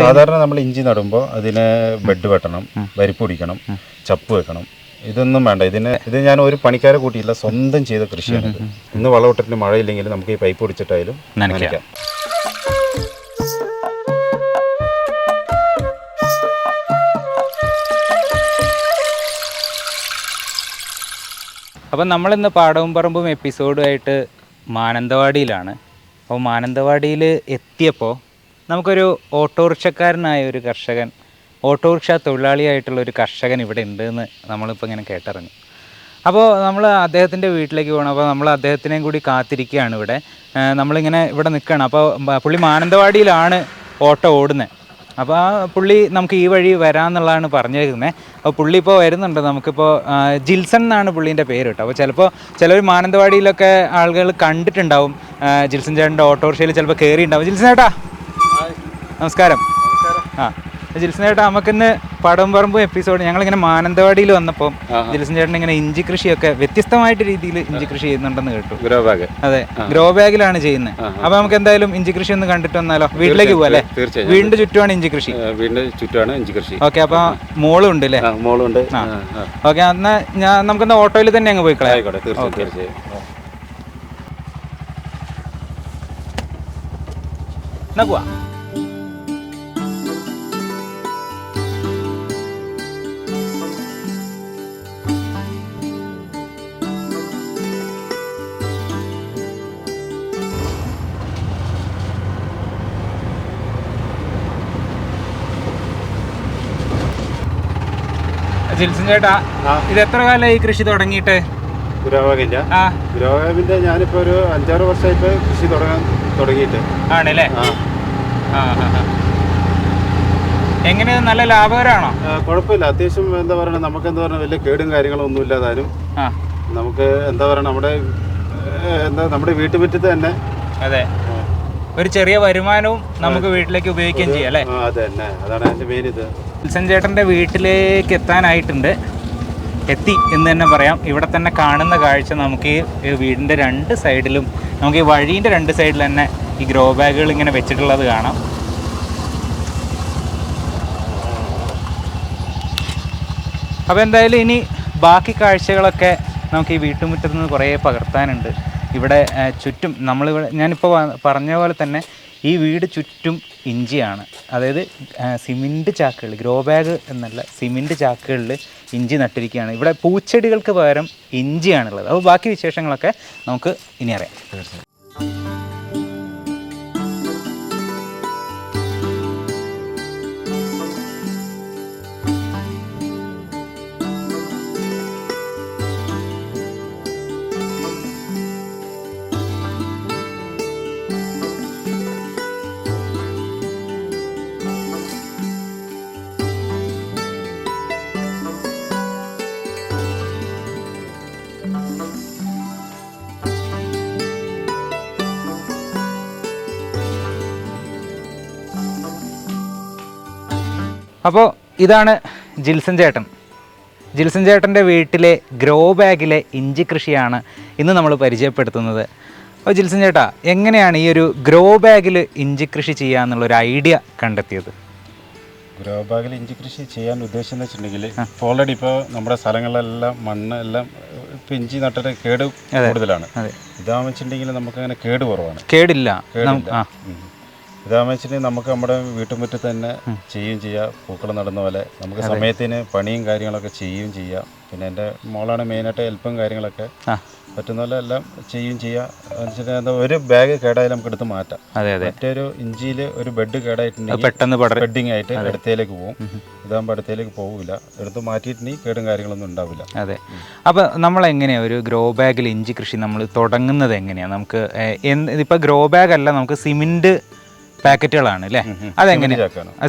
സാധാരണ നമ്മൾ ഇഞ്ചി നടുമ്പോൾ അതിന് ബെഡ് വെട്ടണം വരിപ്പ് പിടിക്കണം ചപ്പ് വെക്കണം. ഇതൊന്നും വേണ്ട. ഇതിന് ഇത് ഞാൻ ഒരു പണിക്കാരെ കൂട്ടിയില്ല സ്വന്തം ചെയ്ത കൃഷിയാണ് ഇന്ന് വളമിട്ടിട്ട് മഴയില്ലെങ്കിൽ നമുക്ക് ഈ പൈപ്പ് പിടിച്ചിട്ടായാലും. നനയ്ക്കാം. അപ്പം നമ്മളിന്ന് പാടവും പറമ്പും എപ്പിസോഡുമായിട്ട് മാനന്തവാടിയിലാണ്. അപ്പോൾ മാനന്തവാടിയിൽ എത്തിയപ്പോൾ നമുക്കൊരു ഓട്ടോറിക്ഷക്കാരനായ ഒരു കർഷകൻ ഓട്ടോറിക്ഷ തൊഴിലാളിയായിട്ടുള്ള ഒരു കർഷകൻ ഇവിടെ ഉണ്ട് എന്ന് നമ്മളിപ്പോൾ ഇങ്ങനെ കേട്ടറിഞ്ഞു. അപ്പോൾ നമ്മൾ അദ്ദേഹത്തിന്റെ വീട്ടിലേക്ക് പോകണം. അപ്പോൾ നമ്മൾ അദ്ദേഹത്തിനെയും കൂടി കാത്തിരിക്കുകയാണ് ഇവിടെ. നമ്മളിങ്ങനെ ഇവിടെ നിൽക്കുകയാണ്. അപ്പോൾ പുള്ളി മാനന്തവാടിയിലാണ് ഓട്ടോ ഓടുന്നത് അപ്പോൾ ആ പുള്ളി നമുക്ക് ഈ വഴി വരാമെന്നുള്ളതാണ് പറഞ്ഞിരിക്കുന്നത് അപ്പോൾ പുള്ളി ഇപ്പോൾ വരുന്നുണ്ട് നമുക്കിപ്പോൾ ജിൽസൺ എന്നാണ് പുള്ളീന്റെ പേര് കേട്ടോ. അപ്പോൾ ചിലപ്പോൾ ചിലർ മാനന്തവാടിയിലൊക്കെ ആളുകൾ കണ്ടിട്ടുണ്ടാവും. ജിൽസൺ ചേട്ടന്റെ ഓട്ടോറിക്ഷയിൽ ചിലപ്പോൾ കയറിയിട്ടുണ്ടാവും ജിൽസൺ ചേട്ടാ നമസ്കാരം. ആ ജിൽസൻ ചേട്ടാ നമുക്കിന്ന് പടം പറമ്പ് എപ്പിസോഡ് ഞങ്ങളിങ്ങനെ മാനന്തവാടിയിൽ വന്നപ്പോൾ ജിൽസൻ ചേട്ടൻ ഇങ്ങനെ ഇഞ്ചി കൃഷിയൊക്കെ വ്യത്യസ്തമായിട്ട് രീതിയിൽ ഇഞ്ചി കൃഷി ചെയ്യുന്നുണ്ടെന്ന് കേട്ടു. Grow bag. അതെ ഗ്രോ ബാഗിലാണ് ചെയ്യുന്നത്. അപ്പൊ നമുക്ക് എന്തായാലും ഇഞ്ചി കൃഷി ഒന്ന് കണ്ടിട്ട് വന്നാലോ? വീട്ടിലേക്ക് പോവാ അല്ലേ തീർച്ചയായും. വീടിന്റെ ചുറ്റുമാണ് ഇഞ്ചി കൃഷി. വീടിന്റെ ചുറ്റുമാണ് ഇഞ്ചി കൃഷി. ഓക്കെ അപ്പൊ മോളും ഉണ്ട് അല്ലേ മോളുണ്ട്. ഓക്കെ എന്നാ ഞാൻ നമുക്കെന്നാ ഓട്ടോയിൽ തന്നെ അങ്ങ് പോയി കളയാം? ആയിക്കോട്ടെ തീർച്ചയായും തീർച്ചയായും. എന്നാ പോവാ. ജിൽസൺ ചേട്ടാ ഇത് എത്ര കാലമായി കൃഷി തുടങ്ങിയിട്ട്? ആ. ഗ്രോബാഗിന്റെ ഞാനിപ്പോ ഒരു അഞ്ചാറ് വർഷമായിട്ട് കൃഷി തുടങ്ങാൻ തുടങ്ങിയിട്ട്. ആണല്ലേ. എങ്ങനെ നല്ല ലാഭകരമാണോ കുഴപ്പമില്ല. അത്യാവശ്യം എന്താ പറയുക നമുക്ക് എന്താ പറയുക വലിയ കേടും കാര്യങ്ങളും ഒന്നും ഇല്ലാതാനും നമുക്ക് എന്താ പറയണ നമ്മുടെ എന്താ നമ്മുടെ വീട്ടുമുറ്റത്ത് തന്നെ. അതെ. ഒരു ചെറിയ വരുമാനവും നമുക്ക് വീട്ടിലേക്ക് ഉപയോഗിക്കുകയും ചെയ്യാം അല്ലേ? അതെ അതാണ് എന്റെ മെയിൻ ഇത്. വിൽസൺ ചേട്ടന്റെ വീട്ടിലേക്ക് എത്താനായിട്ടുണ്ട്. എത്തി എന്ന് തന്നെ പറയാം. ഇവിടെ തന്നെ കാണുന്ന കാഴ്ച നമുക്ക് ഈ വീടിന്റെ രണ്ട് സൈഡിലും നമുക്ക് ഈ വഴീന്റെ രണ്ട് സൈഡിൽ തന്നെ ഈ ഗ്രോ ബാഗുകൾ ഇങ്ങനെ വെച്ചിട്ടുള്ളത് കാണാം. അപ്പോൾ എന്തായാലും ഇനി ബാക്കി കാഴ്ചകളൊക്കെ നമുക്ക് ഈ വീട്ടുമുറ്റത്ത് നിന്ന് കുറേ പകർത്താനുണ്ട്. ഇവിടെ ചുറ്റും നമ്മളിവിടെ ഞാനിപ്പോൾ പറഞ്ഞ പോലെ തന്നെ ഈ വീട് ചുറ്റും ഇഞ്ചിയാണ്. അതായത് സിമെന്റ് ചാക്കുകളിൽ ഗ്രോ ബാഗ് എന്നല്ല സിമെന്റ് ചാക്കുകളിൽ ഇഞ്ചി നട്ടിരിക്കുകയാണ്. ഇവിടെ പൂച്ചെടികൾക്ക് പകരം ഇഞ്ചിയാണുള്ളത്. അപ്പോൾ ബാക്കി വിശേഷങ്ങളൊക്കെ നമുക്ക് ഇനി അറിയാം. അപ്പോൾ ഇതാണ് ജിൽസൻ ചേട്ടൻ. ജിൽസൻ ചേട്ടന്റെ വീട്ടിലെ ഗ്രോ ബാഗിലെ ഇഞ്ചി കൃഷിയാണ് ഇന്ന് നമ്മൾ പരിചയപ്പെടുത്തുന്നത്. അപ്പോൾ ജിൽസൻ ചേട്ടാ എങ്ങനെയാണ് ഈ ഒരു ഗ്രോ ബാഗിൽ ഇഞ്ചി കൃഷി ചെയ്യാന്നുള്ളൊരു ഐഡിയ കണ്ടെത്തിയത്? ഗ്രോ ബാഗിൽ ഇഞ്ചി കൃഷി ചെയ്യാൻ ഉദ്ദേശം എന്ന് വെച്ചിട്ടുണ്ടെങ്കിൽ ഓൾറെഡി ഇപ്പോൾ നമ്മുടെ സ്ഥലങ്ങളിലെല്ലാം മണ്ണ് എല്ലാം ഇപ്പം ഇഞ്ചി നട്ടിട്ട് കേട് കൂടുതലാണ്. ഇതാണെന്ന് വെച്ചിട്ടുണ്ടെങ്കിൽ നമുക്ക് അങ്ങനെ കേട് കുറവാണ്. കേടില്ല. ഇതാണെന്ന് വെച്ചിട്ടുണ്ടെങ്കിൽ നമുക്ക് നമ്മുടെ വീട്ടുമുറ്റത്ത് തന്നെ ചെയ്യുകയും ചെയ്യാം. പൂക്കൾ നടുന്ന പോലെ. നമുക്ക് സമയത്തിന് പണിയും കാര്യങ്ങളൊക്കെ ചെയ്യുകയും ചെയ്യാം. പിന്നെ എന്റെ മോളാണ് മെയിനായിട്ട് ഹെൽപ്പും കാര്യങ്ങളൊക്കെ. പറ്റുന്ന പോലെ എല്ലാം ചെയ്യുകയും ചെയ്യാം. ഒരു ബാഗ് കേടായാലും നമുക്ക് എടുത്ത് മാറ്റാം. മറ്റൊരു ഇഞ്ചിയിൽ ഒരു ബെഡ് കേടായിട്ടുണ്ടെങ്കിൽ പെട്ടെന്ന് ബെഡിങ് ആയിട്ട് അടുത്തേലേക്ക് പോകും ഇതാകുമ്പോൾ അടുത്തേലേക്ക് പോകില്ല എടുത്ത് മാറ്റിയിട്ടുണ്ടെങ്കിൽ കേടും കാര്യങ്ങളൊന്നും ഉണ്ടാവില്ല. അതെ. അപ്പോൾ നമ്മൾ എങ്ങനെയാണ് ഒരു ഗ്രോ ബാഗിൽ ഇഞ്ചി കൃഷി നമ്മൾ തുടങ്ങുന്നത് എങ്ങനെയാണ് നമുക്ക് ഇതിപ്പോൾ ഗ്രോ ബാഗ് അല്ല നമുക്ക് സിമെന്റ് പാക്കറ്റുകളാണ് അല്ലേ? അതെങ്ങനെ?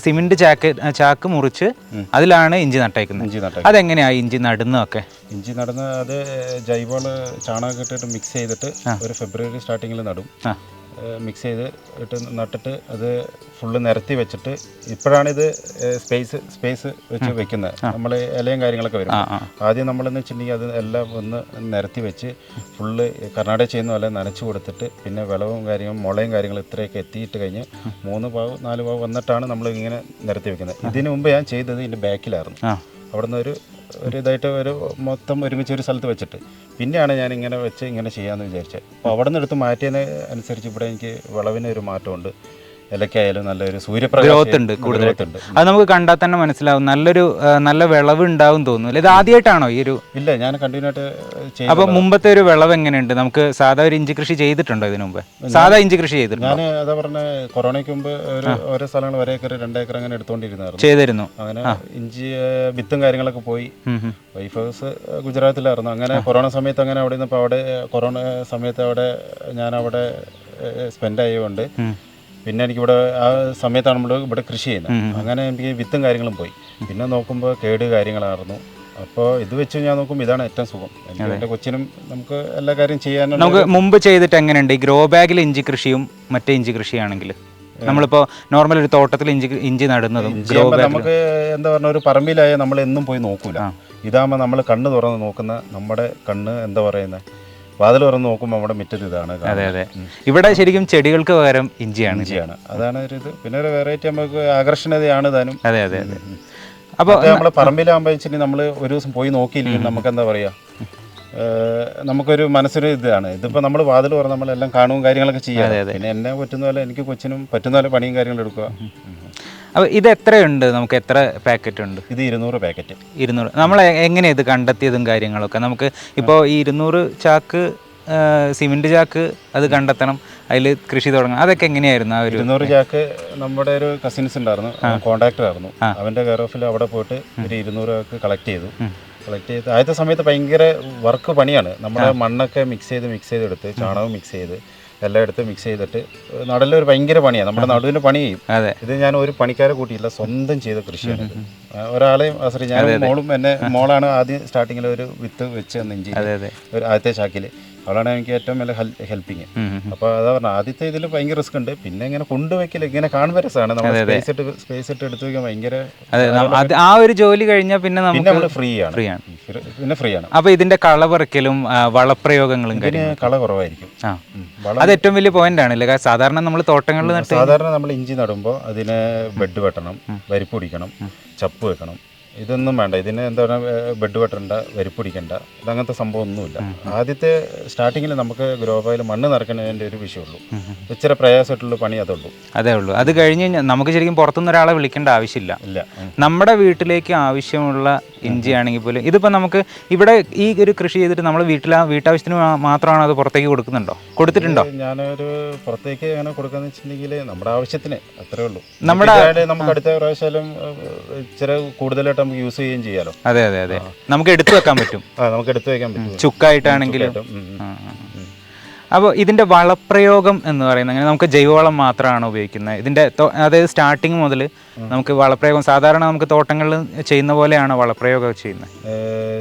സിമെന്റ് ചാക്ക് ചാക്ക് മുറിച്ച് അതിലാണ് ഇഞ്ചി നട്ടേക്കുന്നത്. അതെങ്ങനെയാണ് ഇഞ്ചി നടുന്നതൊക്കെ? ഇഞ്ചി നടന്ന് അത് ജൈവവള ചാണകം ഇട്ടിട്ട് മിക്സ് ചെയ്തിട്ട് ഒരു ഫെബ്രുവരി സ്റ്റാർട്ടിങ്ങിൽ നടും. മിക്സ് ചെയ്ത് ഇട്ട് നട്ടിട്ട് അത് ഫുള്ള് നിരത്തി വെച്ചിട്ട് ഇപ്പോഴാണിത് സ്പേസ് സ്പേസ് വെച്ച് വെക്കുന്നത്. നമ്മൾ ഇലയും കാര്യങ്ങളൊക്കെ വരും. ആദ്യം നമ്മളെന്ന് വെച്ചിട്ടുണ്ടെങ്കിൽ അത് എല്ലാം ഒന്ന് നിരത്തി വെച്ച് ഫുള്ള് കർണാടക ചെയ്യുന്ന പോലെ നനച്ചു കൊടുത്തിട്ട് പിന്നെ വിളവും കാര്യങ്ങളും മുളയും കാര്യങ്ങളും ഇത്രയൊക്കെ എത്തിയിട്ട് കഴിഞ്ഞ് മൂന്ന് പാവ് നാല് പാവ് വന്നിട്ടാണ് നമ്മൾ ഇങ്ങനെ നിരത്തി വെക്കുന്നത്. ഇതിനു മുമ്പ് ഞാൻ ചെയ്തത് ഇതിന്റെ ബാക്കിലായിരുന്നു അവിടുന്ന് അവിടെ നിന്ന് ഒരു ഒരു ഇതായിട്ട് ഒരു മൊത്തം ഒരുമിച്ച് ഒരു സ്ഥലത്ത് വെച്ചിട്ട്. പിന്നെയാണ് ഞാൻ ഇങ്ങനെ വെച്ച് ഇങ്ങനെ ചെയ്യാമെന്ന് വിചാരിച്ചത്. അപ്പോൾ അവിടെ നിന്ന് എടുത്ത് മാറ്റിയതിന് അനുസരിച്ച് ഇവിടെ എനിക്ക് വിളവിന് ഒരു മാറ്റമുണ്ട്. ഇലക്കായാലും നല്ലൊരു സൂര്യപ്രകാശമുണ്ട് കൂടുതലുണ്ട് അത് നമുക്ക് കണ്ടാൽ തന്നെ മനസ്സിലാവും. നല്ലൊരു നല്ല വിളവ് ഉണ്ടാവും തോന്നുന്നു ഇത് ആദ്യമായിട്ടാണോ ഈ ഒരു ഇല്ല ഞാൻ കണ്ടിന്യൂ ആയിട്ട് അപ്പൊ മുമ്പത്തെ ഒരു വിളവ് എങ്ങനെയുണ്ട്? നമുക്ക് സാധാ ഒരു ഇഞ്ചി കൃഷി ചെയ്തിട്ടുണ്ടോ ഇതിനു മുമ്പ്? സാധാ ഇഞ്ചി കൃഷി ചെയ്തിട്ടുണ്ട്? ഞാൻ അതാ പറഞ്ഞ കൊറോണയ്ക്ക് മുമ്പ് ഒരു ഓരോ സ്ഥലങ്ങൾ ഒരേക്കർ രണ്ടേക്കർ അങ്ങനെ എടുത്തുകൊണ്ടിരുന്നായിരുന്നു ചെയ്തിരുന്നു. അങ്ങനെ ഇഞ്ചി വിത്തും കാര്യങ്ങളൊക്കെ പോയി. വൈഫ് ഹൗസ് ഗുജറാത്തിലായിരുന്നു. അങ്ങനെ കൊറോണ സമയത്ത് അങ്ങനെ അവിടെ നിന്ന് അവിടെ കൊറോണ സമയത്ത് അവിടെ ഞാൻ അവിടെ സ്പെൻഡ് ആയതുകൊണ്ട്. പിന്നെ എനിക്കിവിടെ ആ സമയത്താണ് നമ്മൾ ഇവിടെ കൃഷി ചെയ്യുന്നത്. അങ്ങനെ എനിക്ക് വിത്തും കാര്യങ്ങളും പോയി. പിന്നെ നോക്കുമ്പോൾ കേട് കാര്യങ്ങളായിരുന്നു. അപ്പോൾ ഇത് വെച്ച് ഞാൻ നോക്കുമ്പോൾ ഇതാണ് ഏറ്റവും സുഖം. എനിക്ക് എന്റെ കൊച്ചിനും നമുക്ക് എല്ലാ കാര്യം ചെയ്യാനും നമുക്ക് മുമ്പ് ചെയ്തിട്ട് എങ്ങനെയുണ്ട്? ഈ ഗ്രോ ബാഗിൽ ഇഞ്ചി കൃഷിയും മറ്റേ ഇഞ്ചി കൃഷിയാണെങ്കിൽ. നമ്മളിപ്പോ നോർമൽ ഒരു തോട്ടത്തിൽ ഇഞ്ചി ഇഞ്ചി നടുന്നതും ഗ്രോ നമുക്ക് എന്താ പറഞ്ഞ ഒരു പറമ്പിലായ നമ്മൾ എന്നും പോയി നോക്കൂല. ഇതാകുമ്പോൾ നമ്മൾ കണ്ണ് തുറന്ന് നോക്കുന്ന നമ്മുടെ കണ്ണ് എന്താ പറയുന്നത് വാതിൽ തുറന്ന് നോക്കുമ്പോൾ നമ്മുടെ മുറ്റത്ത് ഇതാണ് അതെ അതെ. ഇവിടെ ശരിക്കും ചെടികൾക്ക് പകരം ഇഞ്ചിയാണ് ഇഞ്ചിയാണ്. അതാണ് ഒരു ഇത്. പിന്നെ ഒരു വെറൈറ്റി നമുക്ക് ആകർഷണതയാണ് താനും. അതെ അതെ അതെ. അപ്പോൾ നമ്മൾ പറമ്പിലാകുമ്പോൾ വെച്ചിട്ട് നമ്മൾ ഒരു ദിവസം പോയി നോക്കിയില്ലെങ്കിൽ നമുക്ക് എന്താ പറയുക നമുക്കൊരു മനസ്സൊരു ഇതാണ്. ഇതിപ്പോൾ നമ്മൾ വാതിൽ തുറന്ന് നമ്മളെല്ലാം കാണുകയും കാര്യങ്ങളൊക്കെ ചെയ്യാം. പിന്നെ എന്നെ പറ്റുന്ന പോലെ എനിക്ക് കൊച്ചിനും പറ്റുന്ന പോലെ പണിയും കാര്യങ്ങളും എടുക്കുക. അപ്പോൾ ഇത് എത്രയുണ്ട്? നമുക്ക് എത്ര പാക്കറ്റ് ഉണ്ട്? ഇത് ഇരുന്നൂറ് പാക്കറ്റ് ഇരുന്നൂറ്. നമ്മൾ എങ്ങനെ ഇത് കണ്ടെത്തിയതും കാര്യങ്ങളൊക്കെ? നമുക്ക് ഇപ്പോൾ ഈ ഇരുന്നൂറ് ചാക്ക് സിമെന്റ് സിമന്റ് ചാക്ക് അത് കണ്ടെത്തണം. അതിൽ കൃഷി തുടങ്ങണം. അതൊക്കെ എങ്ങനെയായിരുന്നു ആ ഒരു ഇരുന്നൂറ് ചാക്ക് നമ്മുടെ ഒരു കസിൻസ് ഉണ്ടായിരുന്നു. കോൺട്രാക്ടർ ആയിരുന്നു. അവന്റെ കെയർ ഓഫിൽ അവിടെ പോയിട്ട് ഒരു ഇരുന്നൂറ് ചാക്ക് കളക്ട് ചെയ്തു. കളക്ട് ചെയ്ത് ആദ്യത്തെ സമയത്ത് ഭയങ്കര വർക്ക് പണിയാണ്. നമ്മുടെ മണ്ണൊക്കെ മിക്സ് ചെയ്ത് മിക്സ് ചെയ്തെടുത്ത് ചാണകം മിക്സ് ചെയ്ത്. എല്ലാം എടുത്ത് മിക്സ് ചെയ്തിട്ട് നടലൊരു ഭയങ്കര പണിയാണ് നമ്മുടെ നടുവിന് പണി ചെയ്യും. അതെ. ഇത് ഞാൻ ഒരു പണിക്കാരെ കൂട്ടിയില്ല സ്വന്തം ചെയ്ത കൃഷിയാണ് ഇത്. ഒരാളെയും ഞാൻ മോളും എന്നെ മോളാണ് ആദ്യം സ്റ്റാർട്ടിങ്ങിൽ ഒരു വിത്ത് വെച്ച് നെഞ്ചി ഒരു ആദ്യത്തെ ശാക്കിൽ അവളാണ് എനിക്ക് ഏറ്റവും നല്ല ഹെൽപ്പിങ്. അപ്പോൾ അതാ പറഞ്ഞ ആദ്യത്തെ ഇതിൽ ഭയങ്കര റിസ്ക് ഉണ്ട്. പിന്നെ ഇങ്ങനെ കൊണ്ടുവയ്ക്കൽ ഇങ്ങനെ കാണുന്ന രസമാണ് നമ്മൾ സ്പേസ് ഇട്ട് സ്പേസ് ഇട്ട് എടുത്തു വയ്ക്കാൻ ഭയങ്കര ആ ഒരു ജോലി കഴിഞ്ഞാൽ പിന്നെ നമ്മൾ ഫ്രീ ആണ്. ഫ്രീ ആണ്. പിന്നെ ഫ്രീ ആണ്. അപ്പോൾ ഇതിന്റെ കള പറിക്കലും വളപ്രയോഗങ്ങളും കള കുറവായിരിക്കും. അത് ഏറ്റവും വലിയ പോയിന്റ് ആണല്ലേ? സാധാരണ നമ്മൾ തോട്ടങ്ങളിൽ സാധാരണ നമ്മൾ ഇഞ്ചി നടുമ്പോൾ അതിന് ബെഡ് വെട്ടണം വരിപ്പൊടിക്കണം ചപ്പ് വെക്കണം ഇതൊന്നും വേണ്ട. ഇതിന് എന്താ പറയുക ബെഡ് വെട്ടണ്ട വരിപ്പിടിക്കണ്ട ഇതങ്ങനത്തെ സംഭവം ഒന്നുമില്ല ആദ്യത്തെ സ്റ്റാർട്ടിങ്ങിൽ നമുക്ക് ഗ്രോബായിൽ മണ്ണ് നിറക്കുന്നതിന്റെ ഒരു വിഷയമുള്ളൂ. ഇച്ചിരി പ്രയാസമായിട്ടുള്ള പണി അതുള്ളൂ അതേ ഉള്ളൂ. അത് കഴിഞ്ഞ് കഴിഞ്ഞാൽ നമുക്ക് ശരിക്കും പുറത്തുനിന്ന് ഒരാളെ വിളിക്കേണ്ട ആവശ്യമില്ല. ഇല്ല. നമ്മുടെ വീട്ടിലേക്ക് ആവശ്യമുള്ള ഇഞ്ചി ആണെങ്കിൽ പോലും ഇതിപ്പോൾ നമുക്ക് ഇവിടെ ഈ ഒരു കൃഷി ചെയ്തിട്ട് നമ്മൾ വീട്ടിൽ വീട്ടാവശ്യത്തിന് മാത്രമാണോ അത് പുറത്തേക്ക് കൊടുക്കുന്നുണ്ടോ? കൊടുത്തിട്ടുണ്ടോ? ഞാനൊരു പുറത്തേക്ക് അങ്ങനെ കൊടുക്കാന്ന് വെച്ചിട്ടുണ്ടെങ്കിൽ നമ്മുടെ ആവശ്യത്തിന് അത്രേ ഉള്ളൂ. നമ്മുടെ- നമുക്ക് അടുത്ത പ്രാവശ്യം ഇച്ചിരി കൂടുതലായിട്ട് നമുക്ക് യൂസ് ചെയ്യുകയും ചെയ്യാലോ? അതെ അതെ അതെ. നമുക്ക് എടുത്തു വെക്കാൻ പറ്റും. ആ നമുക്ക് എടുത്തു വെക്കാൻ പറ്റും. ചുക്കായിട്ടാണെങ്കിലും. അപ്പോൾ ഇതിന്റെ വളപ്രയോഗം എന്ന് പറയുന്നത് അങ്ങനെ നമുക്ക് ജൈവവളം മാത്രമാണ് ഉപയോഗിക്കുന്നത്. ഇതിന്റെ അതായത് സ്റ്റാർട്ടിങ് മുതൽ നമുക്ക് വളപ്രയോഗം സാധാരണ നമുക്ക് തോട്ടങ്ങളിൽ ചെയ്യുന്ന പോലെയാണ് വളപ്രയോഗം ചെയ്യുന്നത്.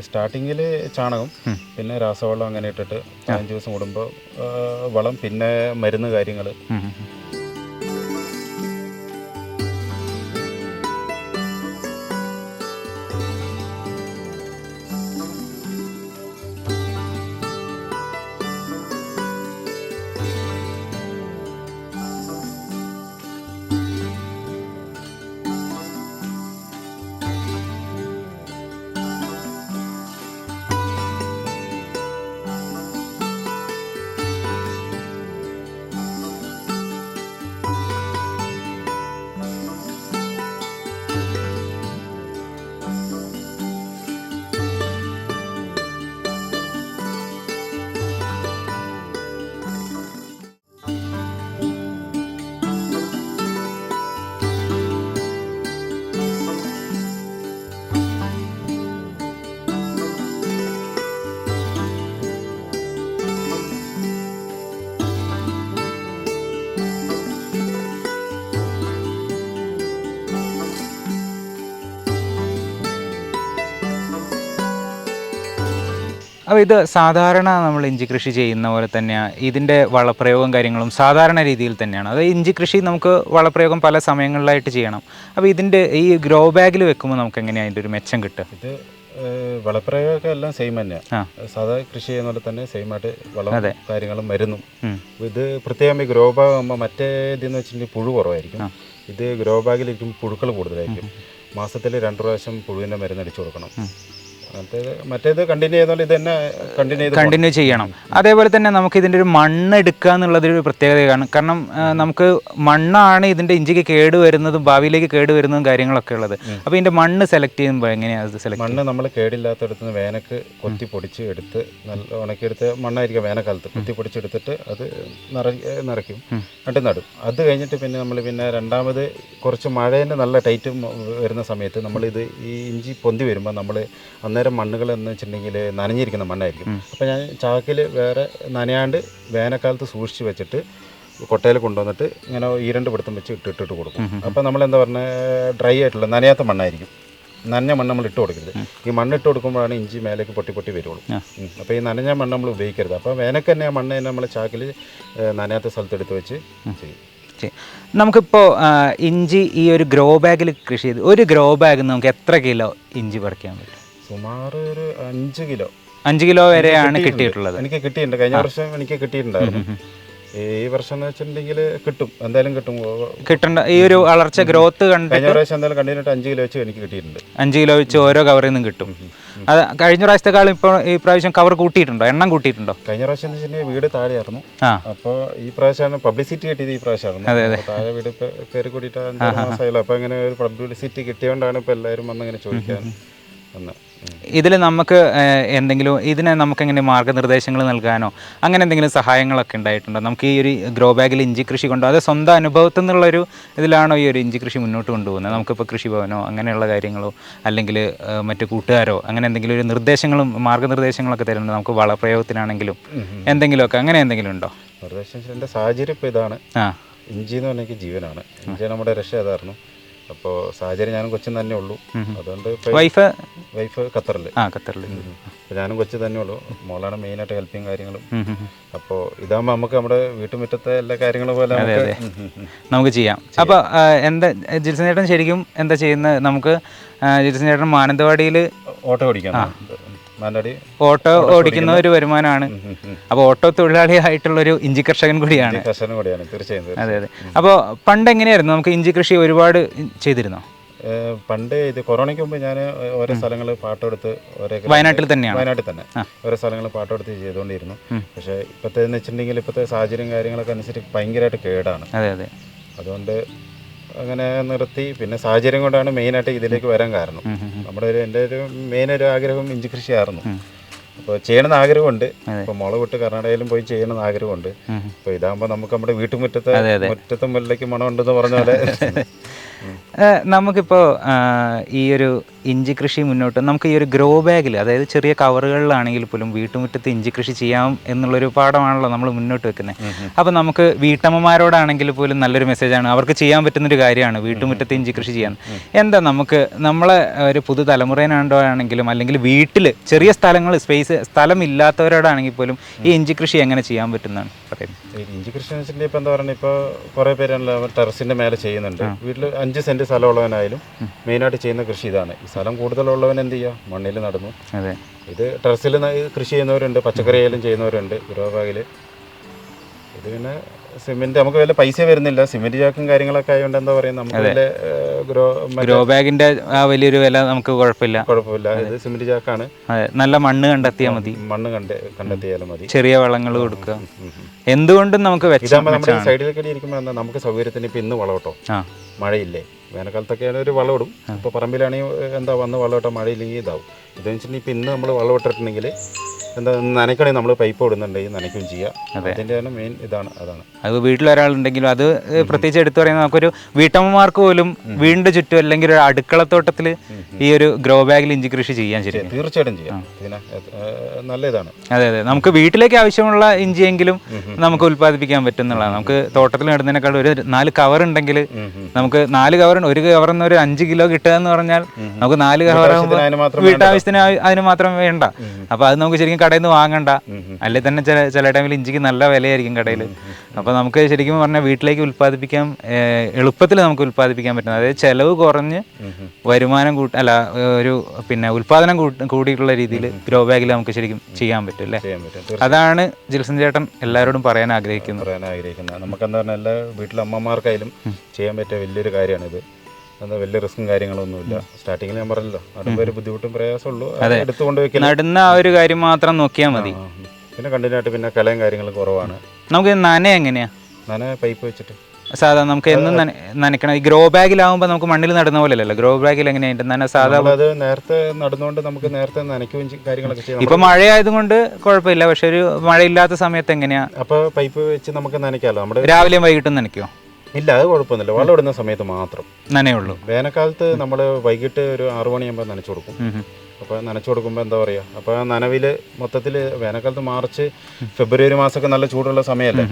സ്റ്റാർട്ടിങ്ങിൽ ചാണകം പിന്നെ രാസവളം അങ്ങനെ ഇട്ടിട്ട് പതിനഞ്ച് ദിവസം കൂടുമ്പോൾ വളം പിന്നെ മരുന്ന് കാര്യങ്ങൾ അപ്പോൾ ഇത് സാധാരണ നമ്മൾ ഇഞ്ചി കൃഷി ചെയ്യുന്ന പോലെ തന്നെയാണ് ഇതിന്റെ വളപ്രയോഗം കാര്യങ്ങളും സാധാരണ രീതിയിൽ തന്നെയാണ്. അത് ഇഞ്ചി കൃഷി നമുക്ക് വളപ്രയോഗം പല സമയങ്ങളിലായിട്ട് ചെയ്യണം. അപ്പോൾ ഇതിന്റെ ഈ ഗ്രോ ബാഗിൽ വെക്കുമ്പോൾ നമുക്ക് എങ്ങനെയാണ് അതിന്റെ ഒരു മെച്ചം കിട്ടുക? ഇത് വളപ്രയോഗമൊക്കെ എല്ലാം സെയിം തന്നെയാണ് ആ. സാധാ കൃഷി ചെയ്യുന്ന പോലെ തന്നെ സെയിം ആയിട്ട് വളം. കാര്യങ്ങളും മരുന്നും. ഇത് പ്രത്യേകം ഈ ഗ്രോ ബാഗ് ആകുമ്പോൾ മറ്റേ ഇതെന്ന് വെച്ചിട്ടുണ്ടെങ്കിൽ പുഴു കുറവായിരിക്കും. ഇത് ഗ്രോ ബാഗിലിരിക്കും പുഴുക്കൾ കൂടുതലായിരിക്കും. മാസത്തിൽ രണ്ട് പ്രാവശ്യം പുഴുവിന്റെ മരുന്ന് അടിച്ചു കൊടുക്കണം. മറ്റേത് മറ്റേത് കണ്ടിന്യൂ ചെയ്യുന്നതുകൊണ്ട് ഇത് തന്നെ കണ്ടിന്യൂ ചെയ്ത് കണ്ടിന്യൂ ചെയ്യണം. അതേപോലെ തന്നെ നമുക്ക് ഇതിന്റെ ഒരു മണ്ണ് എടുക്കുക എന്നുള്ളതൊരു പ്രത്യേകതയാണ് കാരണം നമുക്ക് മണ്ണാണ് ഇതിന്റെ ഇഞ്ചിക്ക് കേട് വരുന്നതും ഭാവിയിലേക്ക് കേട് വരുന്നതും കാര്യങ്ങളൊക്കെ ഉള്ളത്. അപ്പോൾ ഇതിന്റെ മണ്ണ് സെലക്ട് ചെയ്യുമ്പോൾ എങ്ങനെയാണ് സെലക്ട് മണ്ണ് നമ്മൾ കേടില്ലാത്തടത്ത് നിന്ന് വേനക്ക് കൊത്തി പൊടിച്ച് എടുത്ത് നല്ല ഉണക്കിയെടുത്ത് മണ്ണായിരിക്കും വേനൽക്കാലത്ത് കൊത്തി പൊടിച്ചെടുത്തിട്ട് അത് നിറ നിറയ്ക്കും. എന്നിട്ട് നടും. അത് കഴിഞ്ഞിട്ട് പിന്നെ നമ്മൾ പിന്നെ രണ്ടാമത് കുറച്ച് മഴേന്റെ നല്ല ടൈറ്റ് വരുന്ന സമയത്ത് നമ്മളിത് ഈ ഇഞ്ചി പൊന്തി വരുമ്പോൾ നമ്മൾ അന്നേരം മണ്ണുകൾ എന്ന് വെച്ചിട്ടുണ്ടെങ്കിൽ നനഞ്ഞിരിക്കുന്ന മണ്ണായിരിക്കും. അപ്പോൾ ഞാൻ ചാക്കിൽ വേറെ നനയാണ്ട് വേനൽക്കാലത്ത് സൂക്ഷിച്ച് വെച്ചിട്ട് കൊട്ടയിൽ കൊണ്ടുവന്നിട്ട് ഇങ്ങനെ ഈ രണ്ട് പിടുത്തം വെച്ച് ഇട്ട് ഇട്ടിട്ട് കൊടുക്കും. അപ്പോൾ നമ്മൾ എന്താ പറഞ്ഞ? ഡ്രൈ ആയിട്ടുള്ള നനയാത്ത മണ്ണായിരിക്കും. നനഞ്ഞ മണ്ണ് നമ്മൾ ഇട്ട് കൊടുക്കരുത്. ഈ മണ്ണ് ഇട്ട് കൊടുക്കുമ്പോഴാണ് ഇഞ്ചി മേലേക്ക് പൊട്ടി പൊട്ടി വരുള്ളൂ. അപ്പോൾ ഈ നനഞ്ഞ മണ്ണ് നമ്മൾ ഉപയോഗിക്കരുത്. അപ്പോൾ വേനൽക്ക് തന്നെ ആ മണ്ണ് തന്നെ നമ്മൾ ചാക്കിൽ നനയാത്ത സ്ഥലത്ത് എടുത്ത് വെച്ച് ചെയ്യും. നമുക്കിപ്പോൾ ഇഞ്ചി ഈ ഒരു ഗ്രോ ബാഗിൽ കൃഷി ചെയ്ത് ഒരു ഗ്രോ ബാഗിൽ നമുക്ക് എത്ര കിലോ ഇഞ്ചി പറിക്കാൻ പറ്റും? സുമാർ ഒരു അഞ്ച് കിലോ. അഞ്ച് കിലോ വരെയാണ് കിട്ടിയിട്ടുള്ളത്. എനിക്ക് കിട്ടിയിട്ടുണ്ട്. കഴിഞ്ഞ വർഷം എനിക്ക് കിട്ടിയിട്ടുണ്ടായിരുന്നു. ഈ വർഷം എന്ന് വെച്ചിട്ടുണ്ടെങ്കിൽ കിട്ടും. എന്തായാലും കിട്ടും. കിട്ടേണ്ട. ഈ ഒരു വളർച്ച ഗ്രോത്ത് കണ്ട് കഴിഞ്ഞ പ്രാവശ്യം എന്തായാലും കണ്ടിട്ട് അഞ്ച് കിലോ വെച്ച് എനിക്ക് കിട്ടിയിട്ടുണ്ട്. അഞ്ച് കിലോ വെച്ച് ഓരോ കവറിൽ നിന്നും കിട്ടും. അത് കഴിഞ്ഞ പ്രാവശ്യത്തെക്കാളും ഇപ്പോൾ ഈ പ്രാവശ്യം കവർ കൂട്ടിയിട്ടുണ്ടോ? എണ്ണം കൂട്ടിയിട്ടുണ്ടോ? കഴിഞ്ഞ പ്രാവശ്യം എന്ന് വെച്ചിട്ടുണ്ടെങ്കിൽ വീട് താഴെയായിരുന്നു. അപ്പോൾ ഈ പ്രാവശ്യമാണ് പബ്ലിസിറ്റി കിട്ടിയത് ഈ പ്രാവശ്യമാണ്. അതെ അതെ. താഴെ വീട് ഇപ്പോൾ കയറി കൂടിയിട്ട് അഞ്ചാറ് മാസമായല്ലോ. അപ്പോൾ അങ്ങനെ ഒരു പബ്ലിസിറ്റി കിട്ടിയതുകൊണ്ടാണ് ഇപ്പോൾ എല്ലാവരും വന്ന് ഇങ്ങനെ ചോദിക്കാൻ വന്ന്. ഉം. ഇതിൽ നമുക്ക് എന്തെങ്കിലും ഇതിനെ നമുക്ക് എങ്ങനെ മാർഗനിർദ്ദേശങ്ങൾ നൽകാനോ അങ്ങനെ എന്തെങ്കിലും സഹായങ്ങളൊക്കെ ഉണ്ടായിട്ടുണ്ടോ? നമുക്ക് ഈ ഒരു ഗ്രോ ബാഗിൽ ഇഞ്ചി കൃഷി കൊണ്ടോ അത് സ്വന്തം അനുഭവത്തിൽ നിന്നുള്ളൊരു ഇതിലാണോ ഈ ഒരു ഇഞ്ചി കൃഷി മുന്നോട്ട് കൊണ്ടുപോകുന്നത്? നമുക്കിപ്പോൾ കൃഷിഭവനോ അങ്ങനെയുള്ള കാര്യങ്ങളോ അല്ലെങ്കിൽ മറ്റു കൂട്ടുകാരോ അങ്ങനെ എന്തെങ്കിലും ഒരു നിർദ്ദേശങ്ങളും മാർഗനിർദ്ദേശങ്ങളൊക്കെ തരുന്നുണ്ട്. നമുക്ക് വളപ്രയോഗത്തിനാണെങ്കിലും എന്തെങ്കിലുമൊക്കെ അങ്ങനെ എന്തെങ്കിലും ഉണ്ടോ? നിർദ്ദേശം എന്റെ സാഹചര്യം ഇപ്പോൾ ഇതാണ്. ആ. ഇഞ്ചി എന്ന് പറഞ്ഞാൽ എനിക്ക് ജീവനാണ്. ഇഞ്ചി നമ്മുടെ രക്ഷ അപ്പോൾ സാഹചര്യം ഞാനും കൊച്ചും തന്നെ ഉള്ളൂ. അതുകൊണ്ട് വൈഫ്? വൈഫ് ഖത്തറിൽ ആ ഖത്തറിൽ ഞാനും കൊച്ചു തന്നെ ഉള്ളൂ. മോളാണ് മെയിനായിട്ട് ഹെൽപ്പിങ് കാര്യങ്ങളും. അപ്പോൾ ഇതാകുമ്പോൾ നമുക്ക് നമ്മുടെ വീട്ടുമുറ്റത്തെ എല്ലാ കാര്യങ്ങളും പോലെ നമുക്ക് ചെയ്യാം. അപ്പോൾ എന്താ ജിൽസൻ ചേട്ടൻ ശരിക്കും എന്താ ചെയ്യുന്നത്? നമുക്ക് ജിൽസൻ ചേട്ടൻ മാനന്തവാടിയിൽ ഓട്ടോ ഓടിക്കാൻ ഓട്ടോ ഓടിക്കുന്ന ഒരു വരുമാനമാണ്. അപ്പോൾ ഓട്ടോ തൊഴിലാളി ആയിട്ടുള്ള ഒരു ഇഞ്ചി കർഷകൻ കൂടിയാണ്. കൂടിയാണ് തീർച്ചയായും. അതെ അതെ. അപ്പോൾ പണ്ട് എങ്ങനെയായിരുന്നു? നമുക്ക് ഇഞ്ചി കൃഷി ഒരുപാട് ചെയ്തിരുന്നോ? പണ്ട് ഇത് കൊറോണയ്ക്ക് മുമ്പ് ഞാൻ ഓരോ സ്ഥലങ്ങൾ പാട്ടെടുത്ത് ഓരോ വയനാട്ടിൽ തന്നെയാണ്? വയനാട്ടിൽ തന്നെ. ഓരോ സ്ഥലങ്ങൾ പാട്ടെടുത്ത് ചെയ്തുകൊണ്ടിരുന്നു പക്ഷേ ഇപ്പോഴത്തെ വെച്ചിട്ടുണ്ടെങ്കിൽ ഇപ്പോഴത്തെ സാഹചര്യം കാര്യങ്ങളൊക്കെ അനുസരിച്ച് ഭയങ്കരമായിട്ട് കേടാണ്. അതെ അതെ. അതുകൊണ്ട് അങ്ങനെ നിർത്തി. പിന്നെ സാഹചര്യം കൊണ്ടാണ് മെയിനായിട്ട് ഇതിലേക്ക് വരാൻ കാരണം. നമ്മുടെ ഒരു എന്റെ ഒരു മെയിൻ ഒരു ആഗ്രഹം ഇഞ്ചി കൃഷിയായിരുന്നു. അപ്പോൾ ചെയ്യണമെന്ന് ആഗ്രഹമുണ്ട്. ഇപ്പോൾ മുളക് വിട്ട് കർണാടകയിലും പോയി ചെയ്യണമെന്ന് ആഗ്രഹമുണ്ട്. അപ്പോൾ ഇതാകുമ്പോൾ നമുക്ക് നമ്മുടെ വീട്ടുമുറ്റത്തെ മുറ്റത്തെ മുല്ലേക്ക് മണമുണ്ടെന്ന് പറഞ്ഞ പോലെ നമുക്കിപ്പോൾ ഈ ഒരു ഇഞ്ചി കൃഷി മുന്നോട്ട് നമുക്ക് ഈ ഒരു ഗ്രോ ബാഗിൽ അതായത് ചെറിയ കവറുകളിലാണെങ്കിൽ പോലും വീട്ടുമുറ്റത്ത് ഇഞ്ചി കൃഷി ചെയ്യാം എന്നുള്ളൊരു പാഠമാണല്ലോ നമ്മൾ മുന്നോട്ട് വെക്കുന്നത് അപ്പോൾ നമുക്ക് വീട്ടമ്മമാരോടാണെങ്കിൽ പോലും നല്ലൊരു മെസ്സേജാണ് അവർക്ക് ചെയ്യാൻ പറ്റുന്നൊരു കാര്യമാണ് വീട്ടുമുറ്റത്ത് ഇഞ്ചി കൃഷി ചെയ്യാൻ. എന്താ നമുക്ക് നമ്മളെ ഒരു പുതുതലമുറേനാണ്ടോയാണെങ്കിലും അല്ലെങ്കിൽ വീട്ടിൽ ചെറിയ സ്ഥലങ്ങൾ സ്പേസ് സ്ഥലമില്ലാത്തവരോടാണെങ്കിൽ പോലും ഈ ഇഞ്ചി കൃഷി എങ്ങനെ ചെയ്യാൻ പറ്റുന്നതാണ് പറയുന്നത്? ഇഞ്ചി കൃഷി എന്ന് വെച്ചിട്ടുണ്ടെങ്കിൽ ഇപ്പം എന്താ പറയുക ഇപ്പോൾ കുറേ പേരാണല്ലോ ടെറസിന്റെ മേലെ ചെയ്യുന്നുണ്ട്. വീട്ടിൽ അഞ്ച് സെന്റ് സ്ഥലമുള്ളവനായാലും മെയിനായിട്ട് ചെയ്യുന്ന കൃഷി ഇതാണ്. ഈ സ്ഥലം കൂടുതലുള്ളവൻ എന്ത് ചെയ്യുക മണ്ണിൽ നടന്നു. ഇത് ടെറസിൽ കൃഷി ചെയ്യുന്നവരുണ്ട് പച്ചക്കറി ആയാലും ചെയ്യുന്നവരുണ്ട് ഗ്രോ ബാഗിൽ ഇത് പിന്നെ സിമെന്റ് നമുക്ക് വലിയ പൈസ വരുന്നില്ല. സിമെന്റ് ചാക്കും കാര്യങ്ങളൊക്കെ ആയതുകൊണ്ട് എന്താ പറയുക നമുക്ക് വലിയ ഗ്രോ ഗ്രോ ബാഗിന്റെ ആ വലിയൊരു വില നമുക്ക് കുഴപ്പമില്ല. കുഴപ്പമില്ല. ഇത് സിമെന്റ് ചാക്കാണ്. നല്ല മണ്ണ് കണ്ടെത്തിയാൽ മതി. മണ്ണ് കണ്ട് കണ്ടെത്തിയാലും മതി. ചെറിയ വളങ്ങൾ കൊടുക്കുക. എന്തുകൊണ്ടും നമുക്ക് നമ്മുടെ സൈഡിലേക്ക് ഇരിക്കുമ്പോൾ നമുക്ക് സൗകര്യത്തിന് ഇപ്പം ഇന്ന് വളമിട്ടോ ആ. മഴയില്ലേ? വേനൽക്കാലത്തൊക്കെയാണ് ഒരു വളമിടും ഇപ്പോൾ പറമ്പിലാണെങ്കിൽ എന്താ വന്ന് വളമിട്ടാൽ മഴയില്ലെങ്കിൽ ഇതാവും. ഇതെന്ന് വെച്ചിട്ടുണ്ടെങ്കിൽ ഇപ്പം ഇന്ന് നമ്മൾ വളമിട്ടിട്ടുണ്ടെങ്കിൽ എന്താ നനയ്ക്കണേ നമ്മൾ പൈപ്പ് ഇടുന്നുണ്ടെങ്കിൽ നനയ്ക്കുകയും ചെയ്യുക അതിന്റെ തന്നെ മെയിൻ ഇതാണ് അതാണ്. അത് വീട്ടിലൊരാളുണ്ടെങ്കിലും അത് പ്രത്യേകിച്ച് എടുത്തു പറയുന്നത് നമുക്കൊരു വീട്ടമ്മമാർക്ക് പോലും വീടിന്റെ ചുറ്റും അല്ലെങ്കിൽ ഒരു അടുക്കളത്തോട്ടത്തിൽ ഈ ഒരു ഗ്രോ ബാഗിൽ ഇഞ്ചി കൃഷി ചെയ്യാൻ ശരി തീർച്ചയായിട്ടും ചെയ്യാം. പിന്നെ നല്ല ഇതാണ്. അതെ അതെ. നമുക്ക് വീട്ടിലേക്ക് ആവശ്യമുള്ള ഇഞ്ചിയെങ്കിലും നമുക്ക് ഉൽപ്പാദിപ്പിക്കാൻ പറ്റുന്നതാണ് നമുക്ക് തോട്ടത്തിൽ നടുന്നതിനേക്കാൾ ഒരു നാല് കവർ ഉണ്ടെങ്കിൽ നമുക്ക് നാല് കവർ ഒരു കവറിൽ നിന്ന് ഒരു അഞ്ച് കിലോ കിട്ടുക എന്ന് പറഞ്ഞാൽ നമുക്ക് നാല് കവർ വീട്ടാവശ്യത്തിന് അതിന് മാത്രം വേണ്ട. അപ്പൊ അത് നമുക്ക് ശരിക്കും കടയിൽ നിന്ന് വാങ്ങണ്ട. അല്ലെ തന്നെ ചില ചില ടൈമിൽ ഇഞ്ചിക്ക് നല്ല വിലയായിരിക്കും കടയിൽ അപ്പോൾ നമുക്ക് ശരിക്കും പറഞ്ഞാൽ വീട്ടിലേക്ക് ഉൽപ്പാദിപ്പിക്കാൻ ഏഹ്, എളുപ്പത്തിൽ നമുക്ക് ഉത്പാദിപ്പിക്കാൻ പറ്റുന്നത് അതായത് ചെലവ് കുറഞ്ഞ്. വരുമാനം കൂട്ട അല്ല ഒരു പിന്നെ ഉത്പാദനം കൂടിയിട്ടുള്ള രീതിയിൽ ഗ്രോ ബാഗിൽ നമുക്ക് ശരിക്കും ചെയ്യാൻ പറ്റും അല്ലേ? അതാണ് ജിൽസൻ ചേട്ടൻ എല്ലാവരോടും പറയാൻ ആഗ്രഹിക്കുന്നത്. പറയാൻ ആഗ്രഹിക്കുന്നത്. നമുക്കെന്താ പറഞ്ഞാൽ എല്ലാ വീട്ടിലെ അമ്മമാർക്കായാലും ചെയ്യാൻ പറ്റിയ വലിയൊരു കാര്യമാണിത്. എന്താ വലിയ റിസ്ക്കും കാര്യങ്ങളൊന്നുമില്ല. സ്റ്റാർട്ടിങ്ങിൽ ഞാൻ പറഞ്ഞല്ലോ നടുമ്പോൾ ഒരു ബുദ്ധിമുട്ടും പ്രയാസമുള്ളൂ. അത് എടുത്തുകൊണ്ട് നടുന്ന ആ ഒരു കാര്യം മാത്രം നോക്കിയാൽ മതി. പിന്നെ കണ്ടിന്യൂട്ട് പിന്നെ കലയും കാര്യങ്ങളും കുറവാണ്. നമുക്ക് നന എങ്ങനെയാ? നന പൈപ്പ് വെച്ചിട്ട്. സാധാ നമുക്ക് എന്നും നന- നനയ്ക്കണം. ഈ ഗ്രോ ബാഗിലാവുമ്പോൾ നമുക്ക് മണ്ണിൽ നടുന്ന പോലെ അല്ലല്ലോ ഗ്രോ ബാഗിൽ എങ്ങനെയായിട്ട് നന സാധാ നമ്മളത് നേരത്തെ നടന്നുകൊണ്ട് നമുക്ക് നേരത്തെ നനയ്ക്കുകയും കാര്യങ്ങളൊക്കെ ചെയ്യാം ഇപ്പൊ മഴയായതുകൊണ്ട് കുഴപ്പമില്ല. പക്ഷെ ഒരു മഴയില്ലാത്ത സമയത്ത് എങ്ങനെയാ? അപ്പൊ പൈപ്പ് വെച്ച് നമുക്ക് നനയ്ക്കാമല്ലോ നമ്മുടെ രാവിലെയും വൈകിട്ടും നനയ്ക്കോ? ഇല്ല അത് കുഴപ്പമൊന്നുമില്ല. വെള്ളം ഇടുന്ന സമയത്ത് മാത്രം. നനയുള്ളൂ. വേനൽക്കാലത്ത് നമ്മൾ വൈകിട്ട് ഒരു ആറു മണിയാകുമ്പോൾ നനച്ചു കൊടുക്കും. അപ്പോൾ നനച്ചു കൊടുക്കുമ്പോൾ എന്താ പറയുക അപ്പോൾ നനവിൽ മൊത്തത്തിൽ വേനൽക്കാലത്ത് മാർച്ച് ഫെബ്രുവരി മാസമൊക്കെ നല്ല ചൂടുള്ള സമയമല്ലേ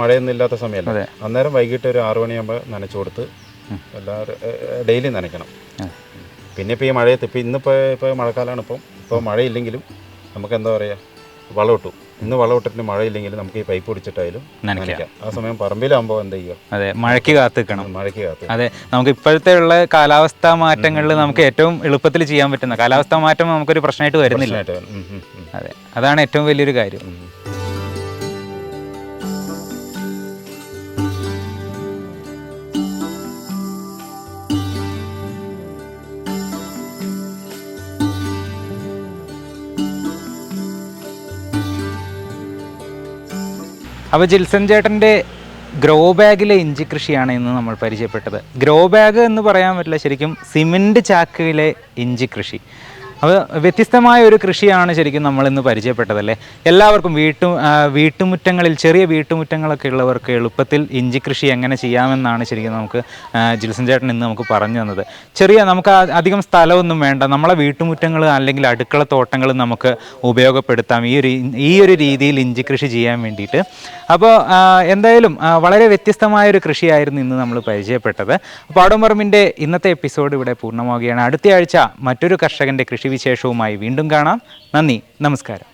മഴയൊന്നും ഇല്ലാത്ത സമയമല്ലേ അന്നേരം വൈകിട്ട് ഒരു ആറു മണിയാകുമ്പോൾ നനച്ചു കൊടുത്ത് എല്ലാവരും ഡെയിലി നനയ്ക്കണം. പിന്നെ ഇപ്പോൾ ഈ മഴയത്ത് ഇപ്പോൾ ഇന്നിപ്പോൾ ഇപ്പോൾ മഴക്കാലമാണ് ഇപ്പം. ഇപ്പോൾ മഴയില്ലെങ്കിലും നമുക്ക് എന്താ പറയുക വളം ഇട്ടു. ഇന്ന് വളം ഇട്ടിട്ട് മഴയില്ലെങ്കിലും നമുക്ക് ഈ പൈപ്പ് പിടിച്ചിട്ടായാലും നനയ്ക്കാം. ആ സമയം പറമ്പിലാകുമ്പോൾ എന്താ ചെയ്യുക അതെ മഴയ്ക്ക് കാത്തിക്കണം. മഴയ്ക്ക് കാത്ത്. അതെ നമുക്ക് ഇപ്പോഴത്തെ ഉള്ള കാലാവസ്ഥാ മാറ്റങ്ങളിൽ നമുക്ക് ഏറ്റവും എളുപ്പത്തിൽ ചെയ്യാൻ പറ്റുന്ന കാലാവസ്ഥാ മാറ്റം നമുക്കൊരു പ്രശ്നമായിട്ട് വരുന്നില്ല. അതെ അതാണ് ഏറ്റവും വലിയൊരു കാര്യം. അപ്പോൾ ജിൽസൺ ചേട്ടന്റെ ഗ്രോ ബാഗിലെ ഇഞ്ചി കൃഷിയാണ് ഇന്ന് നമ്മൾ പരിചയപ്പെട്ടത്. ഗ്രോ ബാഗ് എന്ന് പറയാൻ പറ്റില്ല ശരിക്കും സിമെന്റ് ചാക്കിലെ ഇഞ്ചി കൃഷി. അപ്പോൾ വ്യത്യസ്തമായ ഒരു കൃഷിയാണ് ശരിക്കും നമ്മൾ ഇന്ന് പരിചയപ്പെട്ടതല്ലേ? എല്ലാവർക്കും വീട്ടു വീട്ടുമുറ്റങ്ങളിൽ ചെറിയ വീട്ടുമുറ്റങ്ങളൊക്കെ ഉള്ളവർക്ക് എളുപ്പത്തിൽ ഇഞ്ചി കൃഷി എങ്ങനെ ചെയ്യാമെന്നാണ് ശരിക്കും നമുക്ക് ജിൽസൻ ചേട്ടൻ ഇന്ന് നമുക്ക് പറഞ്ഞു തന്നത്. ചെറിയ നമുക്ക് അധികം സ്ഥലമൊന്നും വേണ്ട. നമ്മളെ വീട്ടുമുറ്റങ്ങൾ അല്ലെങ്കിൽ അടുക്കള തോട്ടങ്ങൾ നമുക്ക് ഉപയോഗപ്പെടുത്താം. ഈ ഒരു ഈ ഒരു രീതിയിൽ ഇഞ്ചി കൃഷി ചെയ്യാൻ വേണ്ടിയിട്ട്. അപ്പോൾ എന്തായാലും വളരെ വ്യത്യസ്തമായ ഒരു കൃഷിയായിരുന്നു ഇന്ന് നമ്മൾ പരിചയപ്പെട്ടത്. പാടംപറമ്പിന്റെ ഇന്നത്തെ എപ്പിസോഡ് ഇവിടെ പൂർണമാവുകയാണ്. അടുത്തയാഴ്ച മറ്റൊരു കർഷകന്റെ കൃഷിവിശേഷവുമായി വീണ്ടും കാണാം. നന്ദി. നമസ്കാരം.